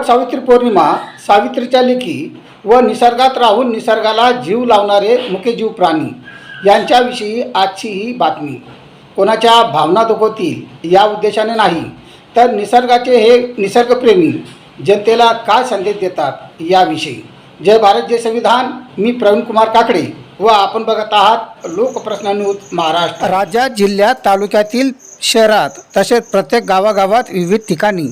वट सावित्री पौर्णिमा सावित्रीच्या लेखी व निसर्गात राहून निसर्गाला जीव लावणारे मुख्यजीव प्राणी यांच्याविषयी आजची ही बातमी. कोणाच्या भावना दुखवतील या उद्देशाने नाही तर निसर्गाचे हे निसर्गप्रेमी जनतेला काय संदेश देतात याविषयी. जय भारत जय संविधान. मी प्रवीण कुमार काकडे व आपण बघत आहात लोकप्रश्न न्यूज महाराष्ट्र. राज्यात जिल्ह्यात तालुक्यातील शहरात तसेच प्रत्येक गावागावात विविध ठिकाणी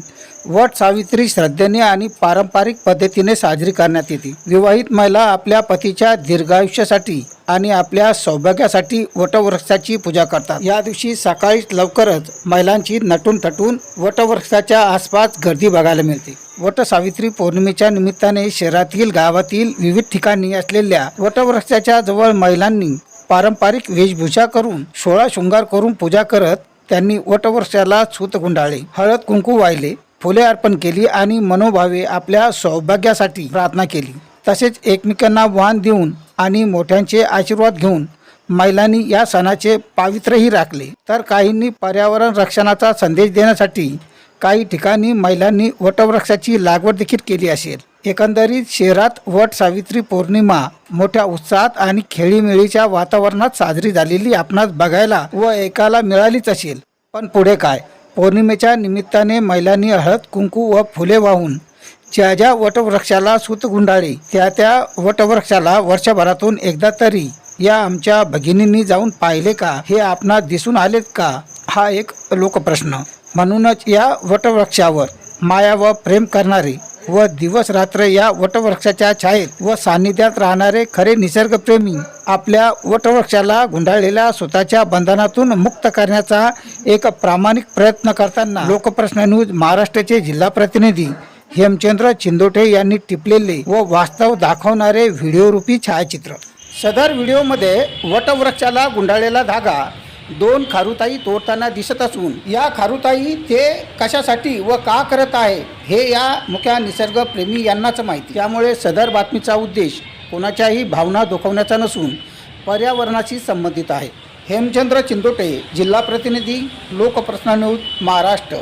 वट सावित्री श्रद्धेने आणि पारंपरिक पद्धतीने साजरी करण्यात येते. विवाहित महिला आपल्या पतीच्या दीर्घायुष्यासाठी आणि आपल्या सौभाग्यासाठी वटवृक्षाची पूजा करतात. या दिवशी सकाळी लवकरच महिलांची नटून थटून वटवृक्षाच्या आसपास गर्दी बघायला मिळते. वट सावित्री पौर्णिमेच्या निमित्ताने शहरातील गावातील विविध ठिकाणी असलेल्या वटवृक्षाच्या जवळ महिलांनी पारंपरिक वेशभूषा करून सोळा शृंगार करून पूजा करत त्यांनी वटवृक्षाला सूत गुंडाळले. हळद कुंकू वाहिले. फुले अर्पण केली आणि मनोभावे आपल्या सौभाग्यासाठी प्रार्थना केली. तसेच एकमेकांना वाहन देऊन आणि मोठ्यांचे आशीर्वाद घेऊन महिलांनी या सणाचे पावित्र्यही राखले. तर काहींनी पर्यावरण रक्षणाचा संदेश देण्यासाठी काही ठिकाणी महिलांनी वटवृक्षाची लागवड देखील केली असेल. एकंदरीत शहरात वट सावित्री पौर्णिमा मोठ्या उत्साहात आणि खेळीमेळीच्या वातावरणात साजरी झालेली आपणास बघायला व ऐकायला मिळालीच असेल. पण पुढे काय? पौर्णिमेच्या निमित्ताने महिलांनी हळद कुंकू व फुले वाहून ज्या ज्या वटवृक्षाला सूत गुंडाळी त्या त्या वटवृक्षाला वर्षभरातून एकदा तरी या आमच्या भगिनींनी जाऊन पाहिले का? हे आपणास दिसून आलेत का? हा एक लोकप्रश्न. म्हणूनच या वटवृक्षावर माया व प्रेम करणारे व दिवस रात्र या वटवृक्षाच्या छायेत व सान्निध्यात राहणारे खरे निसर्गप्रेमी आपल्या वटवृक्षाला गुंडाळलेल्या स्वतःच्या बंधनातून मुक्त करण्याचा एक प्रामाणिक प्रयत्न करताना लोकप्रश्न न्यूज महाराष्ट्राचे जिल्हा प्रतिनिधी हेमचंद्र चिंदोटे यांनी टिपलेले व वास्तव दाखवणारे व्हिडिओरूपी छायाचित्र. सदर व्हिडिओमध्ये वटवृक्षाला गुंडाळलेला धागा दोन खारुताई तोडताना दिसत असून या खारुताई ते कशासाठी व का करत आहे हे या मुख्या निसर्गप्रेमी यांनाच माहिती. त्यामुळे सदर बातमीचा उद्देश कोणाच्याही भावना दुखवण्याचा नसून पर्यावरणाशी संबंधित आहे. हेमचंद्र चिंदोटे जिल्हा प्रतिनिधी लोकप्रश्न न्यूज महाराष्ट्र.